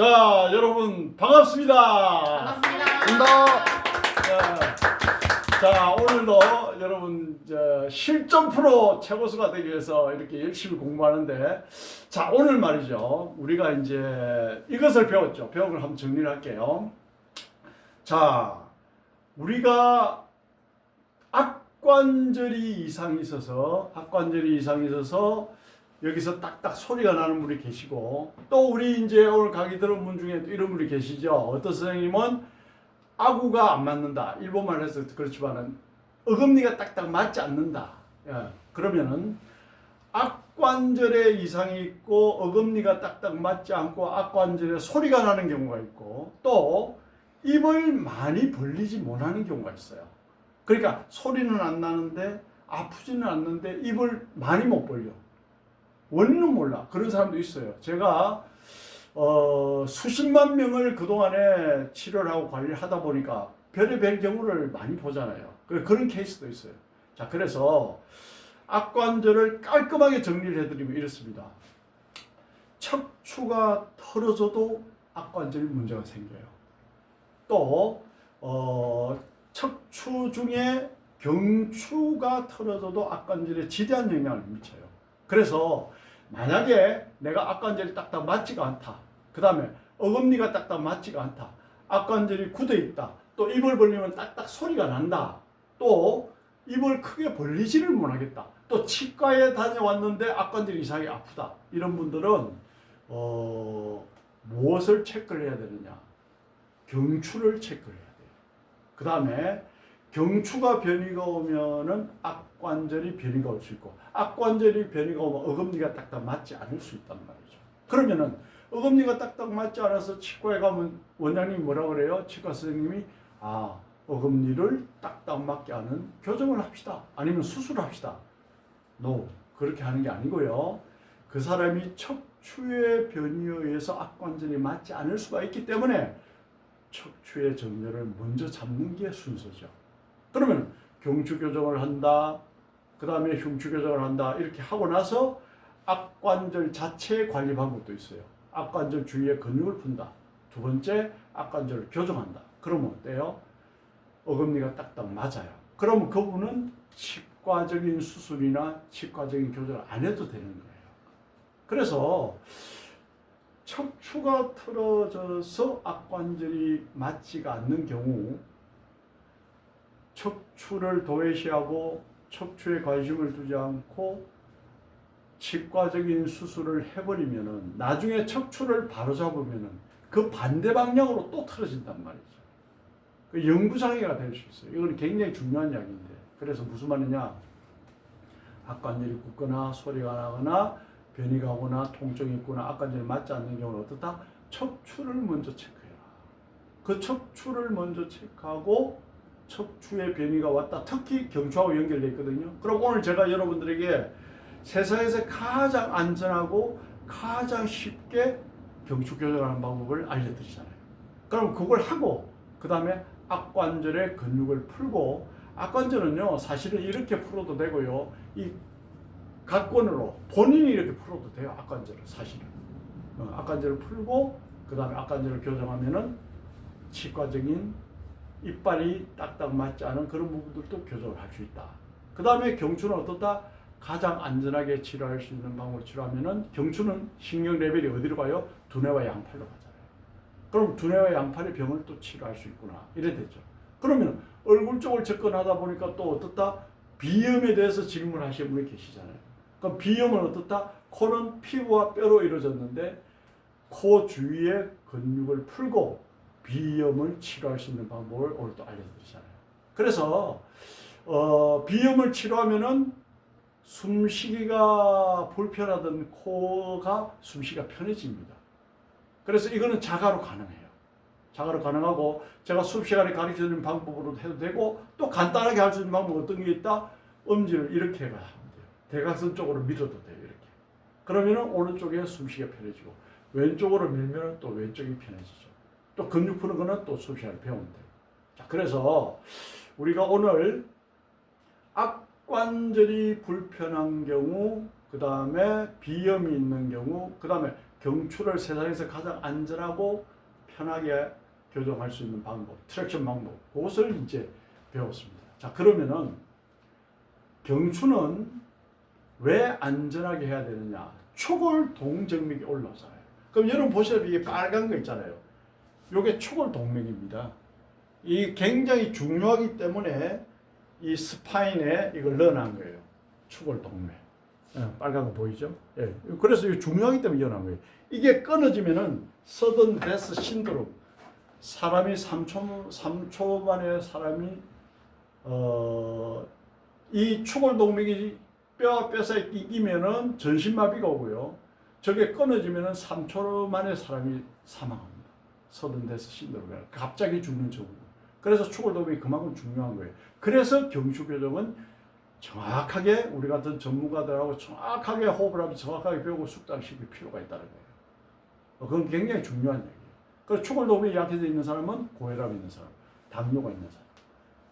자, 여러분 반갑습니다. 반갑습니다. 자, 자, 오늘도 여러분 저 실전 프로 최고수가 되기 위해서 이렇게 열심히 공부하는데 자, 오늘 말이죠. 우리가 이제 이것을 배웠죠. 배운 걸 한번 정리를 할게요. 자, 우리가 악관절이 이상이 있어서 악관절이 이상이 있어서 여기서 딱딱 소리가 나는 분이 계시고 또 우리 이제 오늘 강의 들은 분 중에 또 이런 분이 계시죠. 어떤 선생님은 아구가 안 맞는다. 일본말 해서 그렇지만은 어금니가 딱딱 맞지 않는다. 예, 그러면은 악관절에 이상이 있고 어금니가 딱딱 맞지 않고 악관절에 소리가 나는 경우가 있고 또 입을 많이 벌리지 못하는 경우가 있어요. 그러니까 소리는 안 나는데 아프지는 않는데 입을 많이 못 벌려. 원인은 몰라. 그런 사람도 있어요. 제가 어, 수십만 명을 그동안에 치료를 하고 관리를 하다 보니까 별의별 경우를 많이 보잖아요. 그- 그런 케이스도 있어요. 자, 그래서 악관절을 깔끔하게 정리를 해드리면 이렇습니다. 척추가 털어져도 악관절이 문제가 생겨요. 또, 어, 척추 중에 경추가 털어져도 악관절에 지대한 영향을 미쳐요. 그래서 만약에 내가 악관절이 딱딱 맞지가 않다. 그 다음에 어금니가 딱딱 맞지가 않다. 악관절이 굳어 있다. 또 입을 벌리면 딱딱 소리가 난다. 또 입을 크게 벌리지를 못하겠다. 또 치과에 다녀왔는데 악관절이 이상하게 아프다. 이런 분들은 어, 무엇을 체크를 해야 되느냐? 경추를 체크를 해야 돼요. 그 다음에 경추가 변이가 오면은 악관절이 변이가 올 수 있고 악관절이 변이가 오면 어금니가 딱딱 맞지 않을 수 있단 말이죠. 그러면은 어금니가 딱딱 맞지 않아서 치과에 가면 원장님이 뭐라 그래요? 치과 선생님이 아 어금니를 딱딱 맞게 하는 교정을 합시다. 아니면 수술을 합시다. 노 그렇게 하는 게 아니고요. 그 사람이 척추의 변이에 의해서 악관절이 맞지 않을 수가 있기 때문에 척추의 정렬을 먼저 잡는 게 순서죠. 그러면 경추 교정을 한다. 그 다음에 흉추 교정을 한다. 이렇게 하고 나서 악관절 자체의 관리 방법도 있어요. 악관절 주위에 근육을 푼다. 두 번째, 악관절을 교정한다. 그러면 어때요? 어금니가 딱딱 맞아요. 그러면 그분은 치과적인 수술이나 치과적인 교정을 안 해도 되는 거예요. 그래서 척추가 틀어져서 악관절이 맞지가 않는 경우 척추를 도외시하고 척추에 관심을 두지 않고 치과적인 수술을 해버리면은 나중에 척추를 바로 잡으면은 그 반대 방향으로 또 틀어진단 말이죠. 그 영구장애가 될 수 있어요. 이건 굉장히 중요한 이야기인데 그래서 무슨 말이냐? 악관절이 굳거나 소리가 나거나 변이 가거나 통증이 있거나 악관절이 맞지 않는 경우는 어떻다? 척추를 먼저 체크해라. 그 척추를 먼저 체크하고 척추에 변이가 왔다. 특히 경추하고 연결되어 있거든요. 그럼 오늘 제가 여러분들에게 세상에서 가장 안전하고 가장 쉽게 경추 교정하는 방법을 알려드리잖아요. 그럼 그걸 하고 그 다음에 악관절의 근육을 풀고 악관절은요 사실은 이렇게 풀어도 되고요 이 각권으로 본인이 이렇게 풀어도 돼요 악관절을 사실은 어, 악관절을 풀고 그 다음에 악관절을 교정하면은 치과적인 이빨이 딱딱 맞지 않은 그런 부분들도 교정을 할 수 있다. 그 다음에 경추는 어떻다? 가장 안전하게 치료할 수 있는 방법을 치료하면은 경추는 신경 레벨이 어디로 가요? 두뇌와 양팔로 가잖아요. 그럼 두뇌와 양팔의 병을 또 치료할 수 있구나. 이래 되죠. 그러면 얼굴 쪽을 접근하다 보니까 또 어떻다? 비염에 대해서 질문하시는 분이 계시잖아요. 그럼 비염은 어떻다? 코는 피부와 뼈로 이루어졌는데 코 주위의 근육을 풀고 비염을 치료할 수 있는 방법을 오늘 또 알려드리잖아요. 그래서 어, 비염을 치료하면은 숨쉬기가 불편하던 코가 숨쉬기가 편해집니다. 그래서 이거는 자가로 가능해요. 자가로 가능하고 제가 수업 시간에 가르쳐 주는 방법으로 해도 되고 또 간단하게 할 수 있는 방법 어떤 게 있다? 엄지를 이렇게 해가 돼요. 대각선 쪽으로 밀어도 돼요. 이렇게. 그러면은 오른쪽에 숨쉬기가 편해지고 왼쪽으로 밀면 또 왼쪽이 편해지죠. 또 근육 푸는 거는 또 수업 시간에 돼요. 자, 그래서 우리가 오늘 악관절이 불편한 경우, 그 다음에 비염이 있는 경우, 그 다음에 경추를 세상에서 가장 안전하고 편하게 교정할 수 있는 방법, 트랙션 방법, 그것을 이제 배웠습니다. 자, 그러면은 경추는 왜 안전하게 해야 되느냐? 초골 동정맥이 올라오잖아요. 그럼 여러분 보시면 이게 빨간 거 있잖아요. 요게 초골 동맥입니다. 이 굉장히 중요하기 때문에 이 스파인에 이걸 넣어놓은 거예요. 초골 동맥. 예, 빨간 거 보이죠? 예. 그래서 이게 중요하기 때문에 넣어놓은 거예요. 이게 끊어지면은 서든 데스 신드롬. 사람이 3초, 3초 만에 사람이 어, 이 초골 동맥이 뼈 뼈 사이 끼기면은 전신마비가 오고요. 저게 끊어지면은 3초 만에 사람이 사망합니다. 서든 데스 신드롬이 갑자기 죽는 증후. 그래서 동맥이 그만큼 중요한 거예요. 그래서 경추 교정은 정확하게 우리 같은 전문가들하고 정확하게 호흡을 하면서 정확하게 배우고 숙달시킬 필요가 있다는 거예요. 어, 그건 굉장히 중요한 얘기예요. 그래서 초골도움이 약해져 있는 사람은 고혈압 있는 사람, 당뇨가 있는 사람.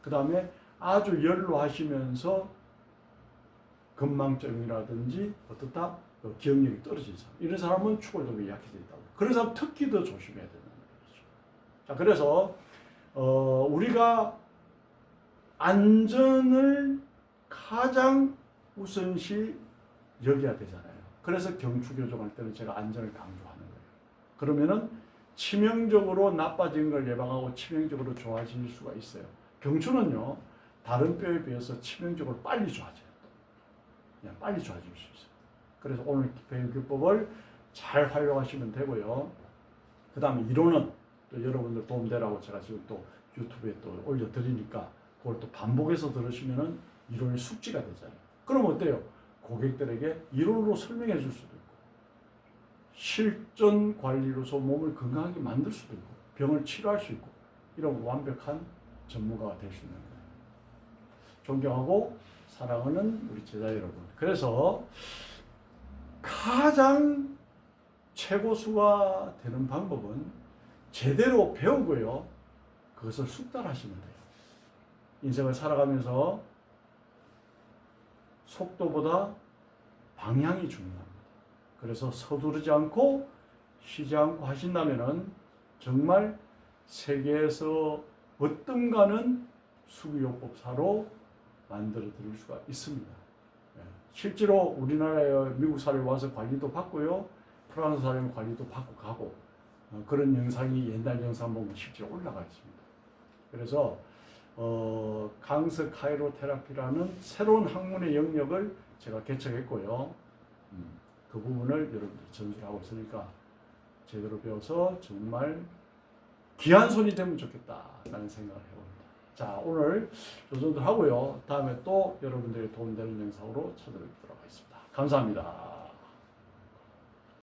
그 다음에 아주 연로하시면서 건망증이라든지 어떻다 어, 기억력이 떨어진 사람. 이런 사람은 초골도움이 약해져 있다고. 그런 사람 특히 더 조심해야 거죠. 자, 그래서 어, 우리가 안전을 가장 우선시 여겨야 되잖아요. 그래서 경추 교정할 때는 제가 안전을 강조하는 거예요. 그러면은 치명적으로 나빠진 걸 예방하고 치명적으로 좋아질 수가 있어요. 경추는요 다른 뼈에 비해서 치명적으로 빨리 좋아져요. 그냥 빨리 좋아질 수 있어요. 그래서 오늘 배운 기법을 잘 활용하시면 되고요. 그 다음에 이론은 또 여러분들 도움되라고 제가 지금 또 유튜브에 또 올려드리니까 그걸 또 반복해서 들으시면은 이론이 숙지가 되잖아요. 그럼 어때요? 고객들에게 이론으로 설명해 줄 수도 있고 실전 관리로서 몸을 건강하게 만들 수도 있고 병을 치료할 수 있고 이런 완벽한 전문가가 될 수 있는 거예요. 존경하고 사랑하는 우리 제자 여러분. 그래서 가장 최고수가 되는 방법은 제대로 배우고요. 그것을 숙달하시면 돼요. 인생을 살아가면서 속도보다 방향이 중요합니다. 그래서 서두르지 않고 쉬지 않고 하신다면은 정말 세계에서 어떤가는 수기요법사로 만들어 드릴 수가 있습니다. 예. 실제로 우리나라에 미국 사람이 와서 관리도 받고요. 프랑스 사람이 관리도 받고 가고 어, 그런 영상이 옛날 영상 보면 실제로 올라가 있습니다. 그래서 어, 강서 카이로 테라피라는 새로운 학문의 영역을 제가 개척했고요. 음, 그 부분을 여러분들 전수하고 있으니까 제대로 배워서 정말 귀한 손이 되면 좋겠다라는 생각을 해봅니다. 자, 오늘 요 정도 하고요. 다음에 또 여러분들에게 도움되는 영상으로 찾아뵙도록 하겠습니다. 감사합니다.